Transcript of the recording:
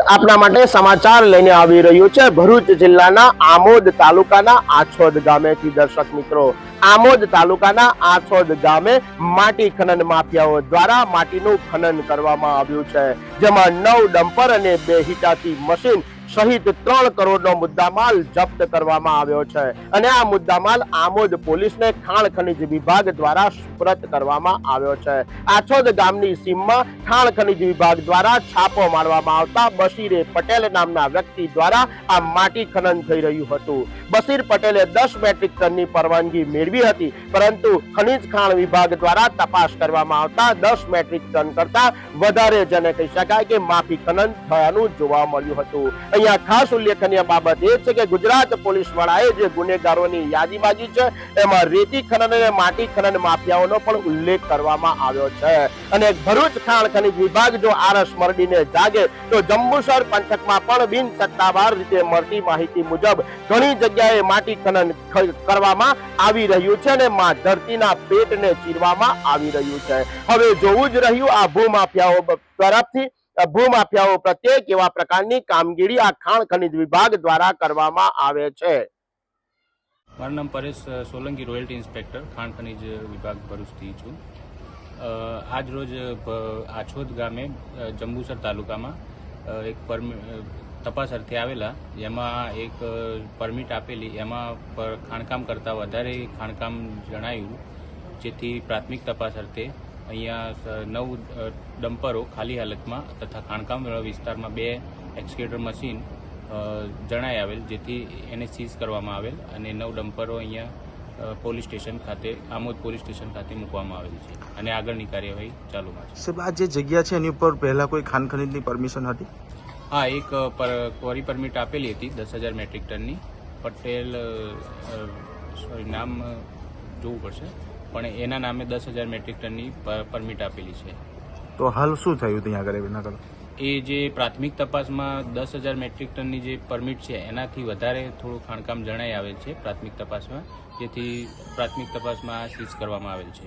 આપના માટે સમાચાર લઈને આવી રહ્યું છે. ભરૂચ જિલ્લાના આમોદ તાલુકાના આછોદ ગામેથી દર્શક મિત્રો. આમોદ તાલુકાના આછોદ ગામે માટી ખનન માફિયાઓ દ્વારા માટીનું ખનન કરવામાં આવ્યું છે. જેમાં નવ ડમ્પર અને બે હિટાચી મશીન સહિત ત્રણ કરોડનો મુદ્દામાલ જપ્ત કરવામાં આવ્યો છે. અને આ મુદ્દામાલ આમોદ પોલીસને ખાણ ખનિજ વિભાગ દ્વારા સુપ્રત કરવામાં આવ્યો છે. આછોદ ગામની સીમમાં ખાણ ખનિજ વિભાગ દ્વારા છાપો મારવામાં આવતા બશીરે પટેલ નામના વ્યક્તિ દ્વારા આ માટી ખનન થઈ રહ્યું હતું. બશીર પટેલે દસ મેટ્રિક ટનની પરવાનગી મેળવી હતી, પરંતુ ખનીજ ખાણ વિભાગ દ્વારા તપાસ કરવામાં આવતા દસ મેટ્રિક ટન કરતા વધારે જેને કહી શકાય કે માફી ખનન થયાનું જોવા મળ્યું હતું. અહીંયા ખાસ ઉલ્લેખનીય બાબત એ છે કે ગુજરાત પોલીસ વડાએ જે ગુનેગારોની યાદીબાજી છે, એમાં રેતી ખનન અને માટી ખનન માફિયાઓનો પણ ઉલ્લેખ કરવામાં આવ્યો છે. અને ભરૂચ ખાણ ખનિજ વિભાગ જો આરસ મરડીને જાગે, તો જંબુસર પંથકમાં પણ બિન સત્તાવાર રીતે મળતી માહિતી મુજબ ઘણી જગ્યાએ માટી ખનન કરવામાં આવી રહ્યું છે અને માં ધરતીના પેટને ચીરવામાં આવી રહ્યું છે. હવે જોવું જ રહ્યું આ ભૂમાફિયાઓ તરફથી. ભૂમાફિયાઓ પ્રત્યે કેવા પ્રકારની કામગીરી આ ખાણ ખનીજ વિભાગ દ્વારા કરવામાં આવે છે. મારું નામ પરેશ સોલંકી રોયલ્ટી ઇન્સ્પેક્ટર, ખાણ ખનીજ વિભાગ ભરૂચથી છું. આજ રોજ આછોદ ગામે જંબુસર તાલુકામાં એક તપાસ અર્થે આવેલા, જેમાં એક પરમિટ આપેલી, એમાં પર ખાણકામ કરતાં વધારે ખાણકામ જણાયું, જેથી પ્રાથમિક તપાસ અર્થે અહીંયા નવ ડમ્પરો ખાલી હાલતમાં તથા ખાણકામ વિસ્તારમાં બે એક્સકેટર મશીન જણાય આવેલ જેથી એને સીઝ કરવામાં આવેલ અને નવ ડમ્પરો અહીંયા પોલીસ સ્ટેશન ખાતે આમોદ પોલીસ સ્ટેશન ખાતે મૂકવામાં આવેલ છે. અને આગળની કાર્યવાહી ચાલુમાં છે. સાહેબ આ જે જગ્યા છે એની ઉપર પહેલા કોઈ ખાણ ખનીજની પરમિશન હતી? હા એક ક્વોરી પરમિટ આપેલી હતી દસ હજાર મેટ્રિક ટનની. પટેલ સોરી નામ જોવું પડશે. પણ એના નામે દસ હજાર મેટ્રિક ટનની પરમિટ આપેલી છે. તો હાલ શું થયું ત્યાં આગળ એ જે પ્રાથમિક તપાસમાં દસ હજાર મેટ્રિક ટનની જે પરમિટ છે એનાથી વધારે થોડું ખાણકામ જણાઈ આવેલ છે પ્રાથમિક તપાસમાં જેથી પ્રાથમિક તપાસમાં સીઝ કરવામાં આવેલ છે.